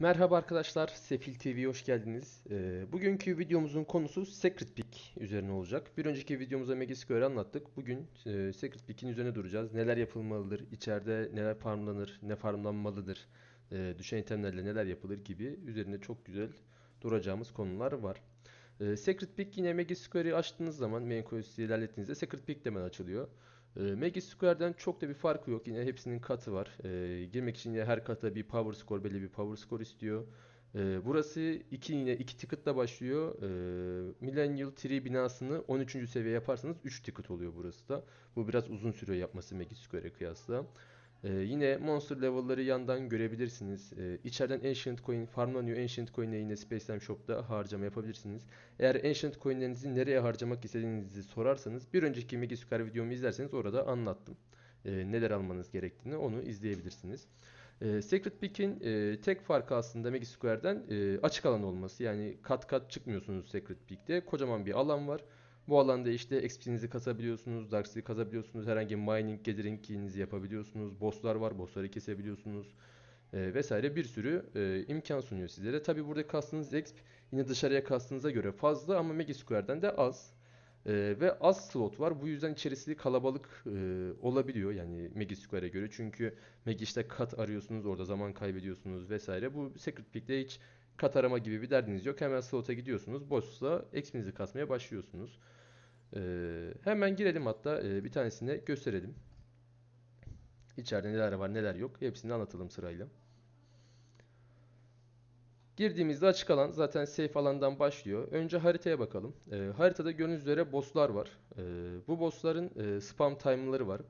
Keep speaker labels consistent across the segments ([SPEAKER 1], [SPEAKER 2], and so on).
[SPEAKER 1] Merhaba arkadaşlar, Sefil TV'ye hoş geldiniz. Ee, bugünkü videomuzun konusu Secret Pick üzerine olacak. Bir önceki videomuzda Megisquare'ı anlattık. Bugün e, Secret Pick'in üzerine duracağız. Neler yapılmalıdır, içeride neler farmlanır, ne farmlanmalıdır, e, düşen itemlerle neler yapılır gibi üzerine çok güzel duracağımız konular var. E, Secret Pick yine Megisquare'ı açtığınız zaman, main quest'i ilerlettiğinizde Secret Pick demen açılıyor. E, Magic Square'den çok da bir farkı yok. Yine hepsinin katı var. E, girmek için yine her kata bir power score, belli bir power score istiyor. E, burası iki yine iki ticket'la başlıyor. E, Millennial Tree binasını 13. seviye yaparsanız 3 ticket oluyor burası da. Bu biraz uzun sürüyor yapması Magic Square'e kıyasla. E, yine monster level'ları yandan görebilirsiniz. E, içeriden Ancient Coin farmlanıyor. Ancient Coin'e yine Space Time Shop'ta harcama yapabilirsiniz. Eğer Ancient Coin'lerinizi nereye harcamak istediğinizi sorarsanız bir önceki Megisquare videomu izlerseniz orada anlattım. E, neler almanız gerektiğini onu izleyebilirsiniz. E, Secret Pick'in e, tek farkı aslında Megisquare'den e, açık alan olması. Yani kat kat çıkmıyorsunuz Secret Pick'te. Kocaman bir alan var. Bu alanda işte XP'nizi kasabiliyorsunuz, Darkseid'i kasabiliyorsunuz, herhangi mining, gathering'inizi yapabiliyorsunuz, bosslar var, bossları kesebiliyorsunuz e, vesaire bir sürü e, imkan sunuyor sizlere. Tabi burada kastığınız exp yine dışarıya kastığınıza göre fazla ama Megisquare'den de az. E, ve az slot var. Bu yüzden içerisi kalabalık e, olabiliyor yani Megisquare'e göre. Çünkü Megish'te kat arıyorsunuz, orada zaman kaybediyorsunuz vesaire. Bu Secret Pick'te hiç kat arama gibi bir derdiniz yok. Hemen slota gidiyorsunuz. Boss'la XP'nizi kasmaya başlıyorsunuz. Ee, hemen girelim hatta e, bir tanesini gösterelim. İçeride neler var neler yok hepsini anlatalım sırayla. Girdiğimizde açık alan zaten safe alandan başlıyor. Önce haritaya bakalım. Ee, haritada gördüğünüz üzere bosslar var. Ee, bu bossların e, spam time'ları var.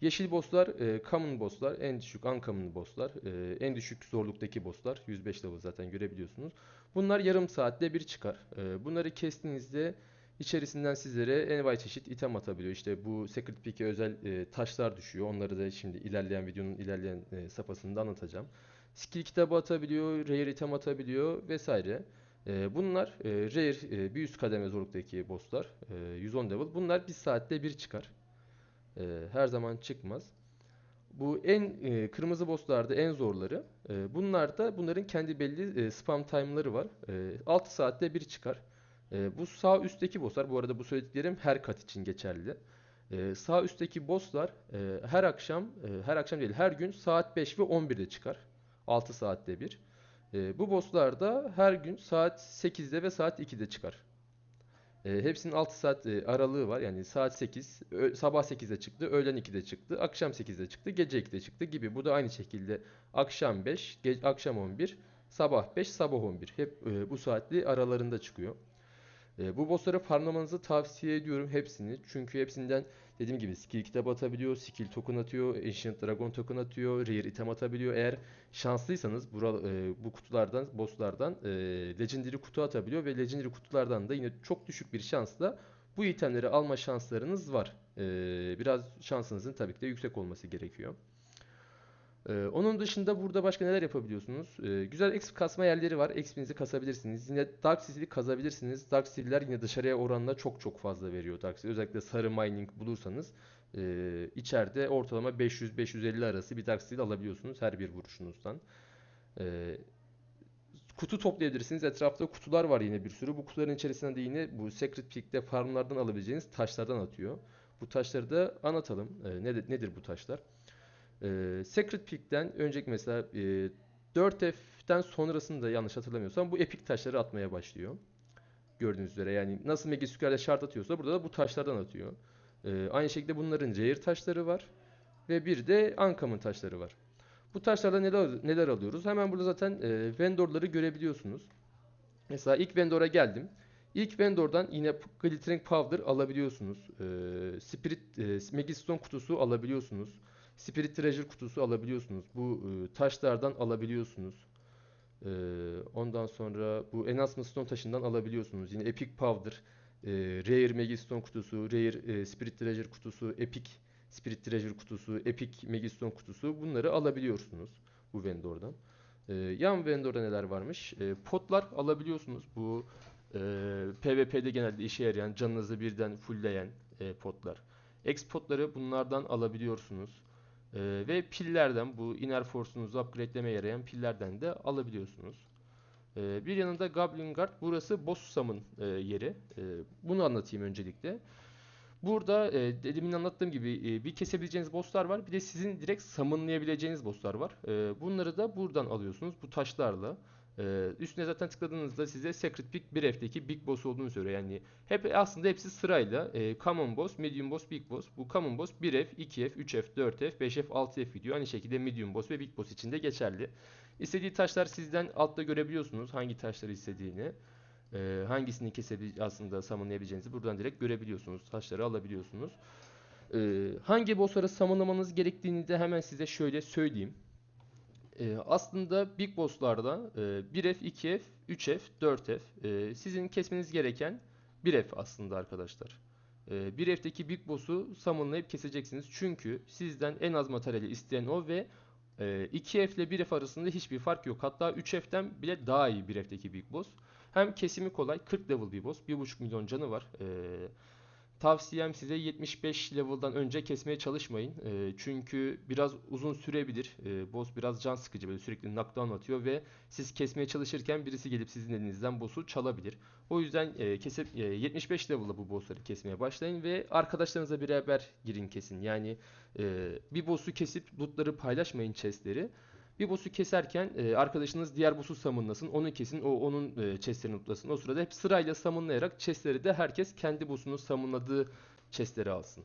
[SPEAKER 1] Yeşil bosslar e, common bosslar, en düşük uncommon bosslar, e, en düşük zorluktaki bosslar. 105 level zaten görebiliyorsunuz. Bunlar yarım saatte bir çıkar. E, bunları kestiğinizde İçerisinden sizlere envai çeşit item atabiliyor. İşte bu Secret Pick'e özel e, taşlar düşüyor. Onları da şimdi ilerleyen videonun ilerleyen e, safhasında anlatacağım. Skill kitabı atabiliyor, rare item atabiliyor vesaire. E, bunlar e, rare e, bir üst kademe zorluktaki bosslar. E, 110 level. Bunlar bir saatte bir çıkar. E, her zaman çıkmaz. Bu en e, kırmızı bosslarda en zorları. E, bunlar da bunların kendi belli e, spam time'ları var. E, 6 saatte bir çıkar. E, bu sağ üstteki bosslar bu arada bu söylediklerim her kat için geçerli. E, sağ üstteki bosslar e, her akşam e, her akşam değil her gün saat 5 ve 11'de çıkar. 6 saatte bir. E, bu bosslar da her gün saat 8'de ve saat 2'de çıkar. E, hepsinin 6 saat e, aralığı var. Yani saat 8, ö, sabah 8'de çıktı, öğlen 2'de çıktı, akşam 8'de çıktı, gece 2'de çıktı gibi. Bu da aynı şekilde akşam 5, akşam 11, sabah 5, sabah 11. Hep e, bu saatli aralarında çıkıyor. E, bu bossları farmlamanızı tavsiye ediyorum hepsini. Çünkü hepsinden dediğim gibi skill kitabı atabiliyor, skill token atıyor, Ancient Dragon token atıyor, rare item atabiliyor. Eğer şanslıysanız e, bu kutulardan, bosslardan e, legendary kutu atabiliyor ve legendary kutulardan da yine çok düşük bir şansla bu itemleri alma şanslarınız var. E, biraz şansınızın tabii ki de yüksek olması gerekiyor. Ee, onun dışında burada başka neler yapabiliyorsunuz? Ee, güzel exp kasma yerleri var. Exp'inizi kasabilirsiniz. Yine Dark Seal'i kazabilirsiniz. Dark Seal'ler yine dışarıya oranla çok çok fazla veriyor Dark Seal. Özellikle sarı mining bulursanız e, içeride ortalama 500-550 arası bir Dark Seal alabiliyorsunuz her bir vuruşunuzdan. E, kutu toplayabilirsiniz. Etrafta kutular var yine bir sürü. Bu kutuların içerisinden de yine bu Secret Peak'te farmlardan alabileceğiniz taşlardan atıyor. Bu taşları da anlatalım. E, nedir, nedir bu taşlar? E, Secret Peak'ten önceki mesela e, 4F'den sonrasında yanlış hatırlamıyorsam bu epik taşları atmaya başlıyor. Gördüğünüz üzere yani nasıl Megisquare'de şart atıyorsa burada da bu taşlardan atıyor. E, aynı şekilde bunların rare taşları var. Ve bir de uncommon taşları var. Bu taşlarda neler, neler alıyoruz? Hemen burada zaten e, vendorları görebiliyorsunuz. Mesela ilk vendora geldim. İlk vendordan yine Glittering Powder alabiliyorsunuz. E, Spirit e, Megistone kutusu alabiliyorsunuz. Spirit Treasure kutusu alabiliyorsunuz. Bu e, taşlardan alabiliyorsunuz. E, ondan sonra bu Enhancement Stone taşından alabiliyorsunuz. Yine Epic Powder, e, Rare Megistone kutusu, Rare e, Spirit Treasure kutusu, Epic Spirit Treasure kutusu, Epic Megistone kutusu bunları alabiliyorsunuz bu vendordan. E, yan vendorda neler varmış? E, potlar alabiliyorsunuz. Bu e, PvP'de genelde işe yarayan, canınızı birden fullleyen e, potlar. X potları bunlardan alabiliyorsunuz. Ee, ve pillerden bu Inner Force'unuzu upgrade'lemeye yarayan pillerden de alabiliyorsunuz. Ee, bir yanında Goblin Guard. Burası boss summon e, yeri. E, bunu anlatayım öncelikle. Burada e, demin anlattığım gibi e, bir kesebileceğiniz bosslar var. Bir de sizin direkt summonlayabileceğiniz bosslar var. E, bunları da buradan alıyorsunuz bu taşlarla. E, üstüne zaten tıkladığınızda size Secret Pick 1F'deki Big Boss olduğunu söylüyor. Yani hep aslında hepsi sırayla e, Common Boss, Medium Boss, Big Boss. Bu Common Boss 1F, 2F, 3F, 4F, 5F, 6F gidiyor. Aynı şekilde Medium Boss ve Big Boss için de geçerli. İstediği taşlar sizden altta görebiliyorsunuz hangi taşları istediğini. E, hangisini kesebil aslında summonlayabileceğinizi buradan direkt görebiliyorsunuz. Taşları alabiliyorsunuz. E, hangi bossları summonlamanız gerektiğini de hemen size şöyle söyleyeyim. E, aslında Big Boss'larda e, 1F, 2F, 3F, 4F e, sizin kesmeniz gereken 1F aslında arkadaşlar. E, 1F'teki Big Boss'u summonlayıp keseceksiniz. Çünkü sizden en az materyali isteyen o ve e, 2F ile 1F arasında hiçbir fark yok. Hatta 3F'ten bile daha iyi 1F'teki Big Boss. Hem kesimi kolay, 40 level bir boss, 1.5 milyon canı var. Ee, tavsiyem size 75 level'dan önce kesmeye çalışmayın. Ee, çünkü biraz uzun sürebilir. Ee, boss biraz can sıkıcı böyle sürekli knockdown atıyor ve siz kesmeye çalışırken birisi gelip sizin elinizden boss'u çalabilir. O yüzden e, kesip e, 75 level'da bu boss'ları kesmeye başlayın ve arkadaşlarınızla beraber girin kesin. Yani e, bir boss'u kesip loot'ları paylaşmayın chest'leri. Bir boss'u keserken e, arkadaşınız diğer boss'u summonlasın. Onu kesin. O onun e, chest'lerini lootlasın. O sırada hep sırayla summonlayarak chest'leri de herkes kendi boss'unu summonladığı chest'leri alsın.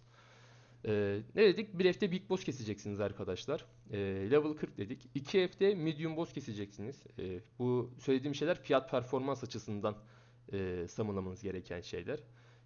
[SPEAKER 1] E, ne dedik? Bir F'de Big Boss keseceksiniz arkadaşlar. E, level 40 dedik. 2 F'de Medium Boss keseceksiniz. E, bu söylediğim şeyler fiyat performans açısından e, summonlamanız gereken şeyler.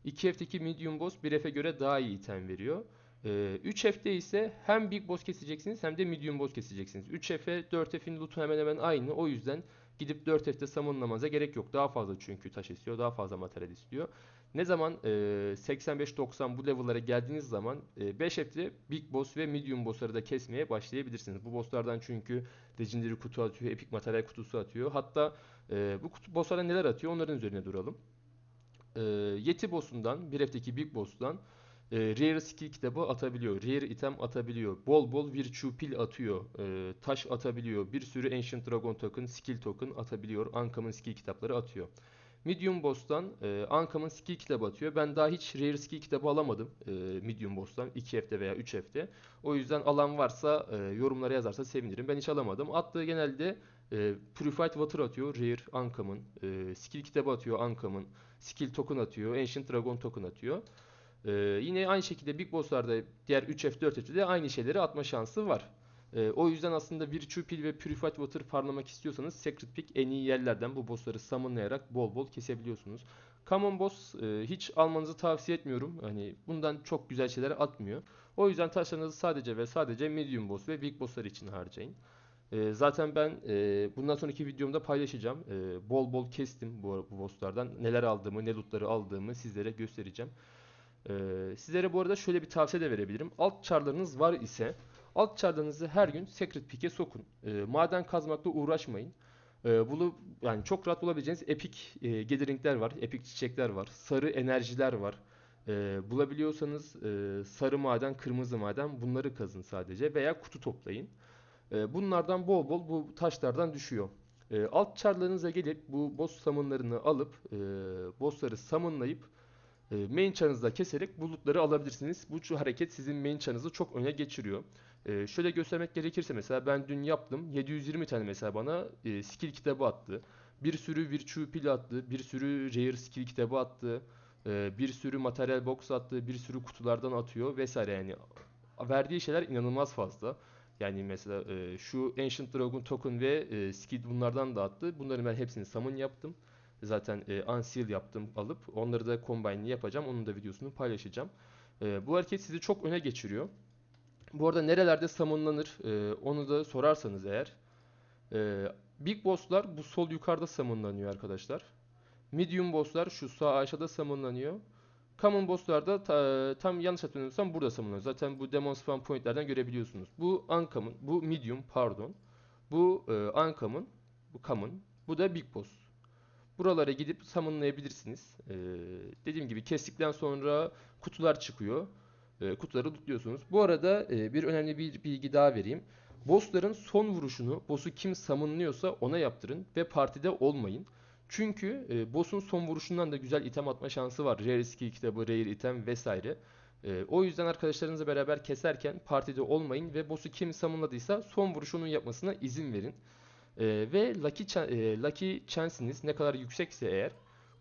[SPEAKER 1] 2 F'deki Medium Boss 1 F'e göre daha iyi item veriyor. 3F'de ee, ise hem Big Boss keseceksiniz hem de Medium Boss keseceksiniz. 3F'e 4F'in loot'u hemen hemen aynı. O yüzden gidip 4F'de summonlamanıza gerek yok. Daha fazla çünkü taş istiyor. Daha fazla materyal istiyor. Ne zaman e, 85-90 bu level'lara geldiğiniz zaman e, 5F'de Big Boss ve Medium Boss'ları da kesmeye başlayabilirsiniz. Bu bosslardan çünkü Legendary kutu atıyor, Epic materyal kutusu atıyor. Hatta e, bu bosslara neler atıyor onların üzerine duralım. E, Yeti boss'undan, 1F'deki Big Boss'tan e, rare skill kitabı atabiliyor. Rare item atabiliyor. Bol bol virtue pil atıyor. E, taş atabiliyor. Bir sürü Ancient Dragon token, skill token atabiliyor. Ankam'ın skill kitapları atıyor. Medium Boss'tan e, Ankam'ın skill kitabı atıyor. Ben daha hiç Rare skill kitabı alamadım e, Medium Boss'tan 2F'de veya 3F'de. O yüzden alan varsa e, yorumlara yazarsa sevinirim. Ben hiç alamadım. Attığı genelde e, Purified Water atıyor Rare Ankam'ın. E, skill kitabı atıyor Ankam'ın. Skill token atıyor. Ancient Dragon token atıyor. Ee, yine aynı şekilde Big Boss'larda diğer 3F 4F'de de aynı şeyleri atma şansı var. Ee, o yüzden aslında Virtue Pill ve Purified Water farmlamak istiyorsanız Secret Pick en iyi yerlerden bu bossları summonlayarak bol bol kesebiliyorsunuz. Common Boss e, hiç almanızı tavsiye etmiyorum. Hani bundan çok güzel şeyler atmıyor. O yüzden taşlarınızı sadece ve sadece Medium Boss ve Big Boss'lar için harcayın. E, zaten ben e, bundan sonraki videomda paylaşacağım. E, bol bol kestim bu, bu bosslardan. Neler aldığımı, ne lootları aldığımı sizlere göstereceğim. Ee, sizlere bu arada şöyle bir tavsiye de verebilirim. Alt çarlarınız var ise alt çarlarınızı her gün Secret Pick'e sokun. Ee, maden kazmakla uğraşmayın. Ee, bunu yani çok rahat bulabileceğiniz epic e, gathering'ler var, epic çiçekler var, sarı enerjiler var. Ee, bulabiliyorsanız e, sarı maden, kırmızı maden bunları kazın sadece veya kutu toplayın. Ee, bunlardan bol bol bu taşlardan düşüyor. Ee, alt çarlarınıza gelip bu boss summonlarını alıp e, bossları summonlayıp e, main çarınızda keserek bulutları alabilirsiniz. Bu hareket sizin main çarınızı çok öne geçiriyor. E, şöyle göstermek gerekirse mesela ben dün yaptım. 720 tane mesela bana e, skill kitabı attı. Bir sürü virtue pil attı. Bir sürü rare skill kitabı attı. bir sürü materyal box attı. Bir sürü kutulardan atıyor vesaire yani. Verdiği şeyler inanılmaz fazla. Yani mesela şu Ancient Dragon token ve skill bunlardan da attı. Bunların ben hepsini summon yaptım. Zaten e, unseal yaptım alıp onları da combine yapacağım. Onun da videosunu paylaşacağım. E, bu hareket sizi çok öne geçiriyor. Bu arada nerelerde summonlanır e, onu da sorarsanız eğer. E, big bosslar bu sol yukarıda summonlanıyor arkadaşlar. Medium bosslar şu sağ aşağıda summonlanıyor. Common bosslar da ta, tam yanlış hatırlamıyorsam burada summonlanıyor. Zaten bu demon spawn pointlerden görebiliyorsunuz. Bu uncommon, bu medium pardon. Bu e, uncommon, bu common, bu da big boss. Buralara gidip summonlayabilirsiniz. Ee, dediğim gibi kestikten sonra kutular çıkıyor. e, kutuları lootluyorsunuz. Bu arada e, bir önemli bir bilgi daha vereyim. Bossların son vuruşunu, boss'u kim summonlıyorsa ona yaptırın ve partide olmayın. Çünkü e, boss'un son vuruşundan da güzel item atma şansı var. Rare skill kitabı, rare item vesaire. E, o yüzden arkadaşlarınızla beraber keserken partide olmayın ve boss'u kim summonladıysa son vuruşunun yapmasına izin verin. E, ve lucky, e, lucky chance'iniz ne kadar yüksekse eğer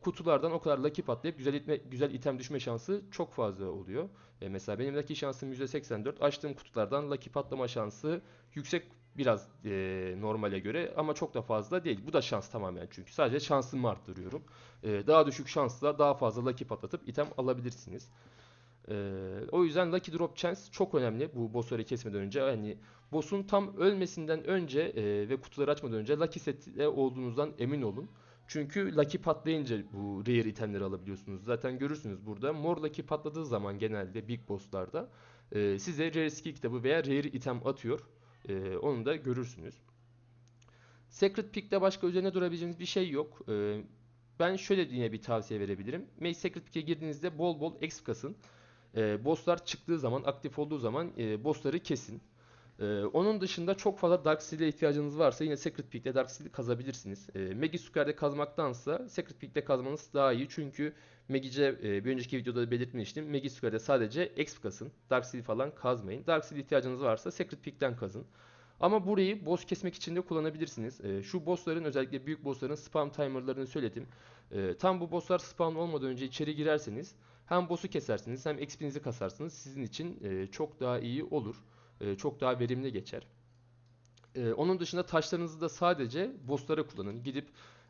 [SPEAKER 1] kutulardan o kadar lucky patlayıp güzel itme, güzel item düşme şansı çok fazla oluyor. E, mesela benim lucky şansım %84. Açtığım kutulardan lucky patlama şansı yüksek biraz e, normale göre ama çok da fazla değil. Bu da şans tamamen çünkü sadece şansımı arttırıyorum. E, daha düşük şansla daha fazla lucky patlatıp item alabilirsiniz. E, o yüzden lucky drop chance çok önemli bu bossları kesmeden önce. Yani boss'un tam ölmesinden önce e, ve kutuları açmadan önce lucky set'te olduğunuzdan emin olun. Çünkü Lucky patlayınca bu rare itemleri alabiliyorsunuz. Zaten görürsünüz burada. Mor Lucky patladığı zaman genelde Big Boss'larda e, size Rare Skill kitabı veya Rare item atıyor. E, onu da görürsünüz. Secret Pick'te başka üzerine durabileceğiniz bir şey yok. E, ben şöyle yine bir tavsiye verebilirim. Mage Secret Pick'e girdiğinizde bol bol exp kasın. E, bosslar çıktığı zaman, aktif olduğu zaman e, bossları kesin. Ee, onun dışında çok fazla Dark Seal'e ihtiyacınız varsa yine Secret Peak'te Dark Seal'i kazabilirsiniz. Ee, Magi Square'de kazmaktansa Secret Peak'te kazmanız daha iyi. Çünkü Magi'ce e, bir önceki videoda da belirtmiştim. Magi Square'de sadece Exp kasın. Dark Seal falan kazmayın. Dark Seal ihtiyacınız varsa Secret Peak'ten kazın. Ama burayı boss kesmek için de kullanabilirsiniz. Ee, şu bossların özellikle büyük bossların spam timerlarını söyledim. Ee, tam bu bosslar spawn olmadan önce içeri girerseniz hem boss'u kesersiniz hem XP'nizi kasarsınız. Sizin için e, çok daha iyi olur e, çok daha verimli geçer. E, onun dışında taşlarınızı da sadece bosslara kullanın. Gidip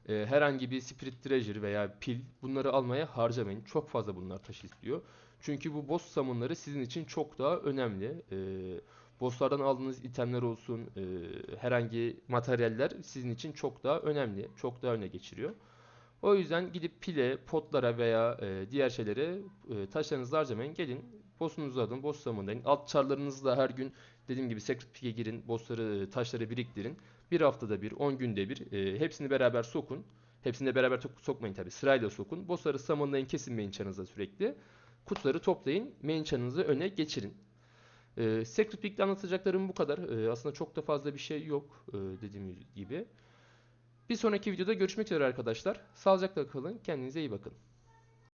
[SPEAKER 1] e, herhangi bir Spirit Treasure veya pil bunları almaya harcamayın. Çok fazla bunlar taş istiyor. Çünkü bu boss summonları sizin için çok daha önemli. E, bosslardan aldığınız itemler olsun, e, herhangi materyaller sizin için çok daha önemli. Çok daha öne geçiriyor. O yüzden gidip pile, potlara veya e, diğer şeylere e, taşlarınızı harcamayın. Gelin boss'unuzu alın, boss summonlayın. Alt çarlarınızı da her gün dediğim gibi Secret Peak'e girin. Boss'ları, e, taşları biriktirin. Bir haftada bir, 10 günde bir. e, hepsini beraber sokun. Hepsini de beraber sokmayın tabi. Sırayla sokun. Boss'ları summonlayın, kesin main çarınıza sürekli. Kutuları toplayın. Main çarınızı öne geçirin. E, Secret Peak'te anlatacaklarım bu kadar. E, aslında çok da fazla bir şey yok e, dediğim gibi. Bir sonraki videoda görüşmek üzere arkadaşlar. Sağlıcakla kalın. Kendinize iyi bakın.